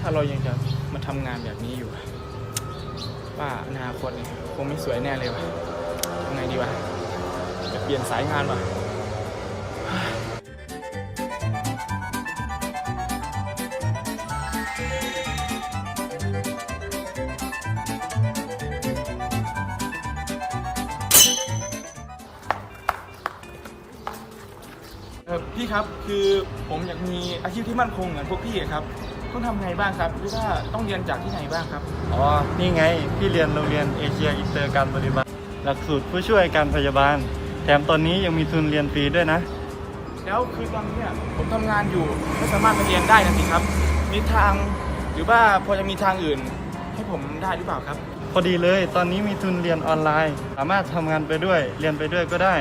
ถ้าเรายังจะมาทำงานแบบนี้อยู่ ว่าอนาคตเนี่ยคงไม่สวยแน่เลยวะทำไงดีวะจะเปลี่ยนสายงานวะ เออพี่ครับคือผมอยากมีอาชีพที่มั่นคงเหมือนพวกพี่อะครับต้องทำไงบ้างครับหรือว่าต้องเรียนจากที่ไหนบ้างครับ อ๋อ นี่ไง พี่เรียนโรงเรียนเอเชียอินเตอร์การบริบาลหลักสูตรผู้ช่วยการพยาบาล แถมตอนนี้ยังมีทุนเรียนฟรีด้วยนะ แล้วคือตอนนี้เนี่ยผมทำงานอยู่ไม่สามารถมาเรียนได้นะสิครับ มีทางหรือว่าพอจะมีทางอื่น ให้ผมได้หรือเปล่าครับพ อดีเลย ตอนนี้มีทุนเรียนออนไลน์ สามารถทำงานไปด้วยเรียนไปด้วยก็ได้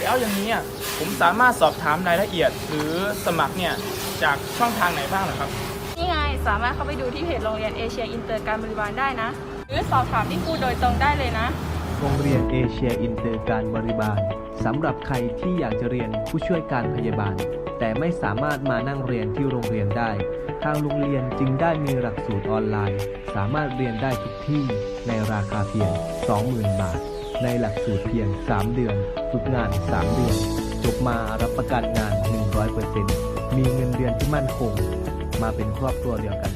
แล้วอย่างนี้อะผมสามารถสอบถามรายละเอียด หรือสมัครเนี่ยจากช่องทางไหนบ้างเหรอครับ นี่ไง สามารถเข้าไปดูที่เพจโรงเรียนเอเชียอินเตอร์การบริบาลได้นะ หรือสอบถามที่ครูโดยตรงได้เลยนะ โรงเรียนเอเชียอินเตอร์การบริบาลสำหรับใครที่อยากจะเรียนผู้ช่วยการพยาบาล แต่ไม่สามารถมานั่งเรียนที่โรงเรียนได้ ทางโรงเรียนจึงได้มีหลักสูตรออนไลน์ สามารถเรียนได้ทุกที่ในราคาเพียง 20,000 บาท ในหลักสูตรเพียง 3 เดือน ฝึกงาน 3 เดือน จบมารับประกันงาน 100%มีเงินเดือนที่มั่นคง มาเป็นครอบครัวเดียวกัน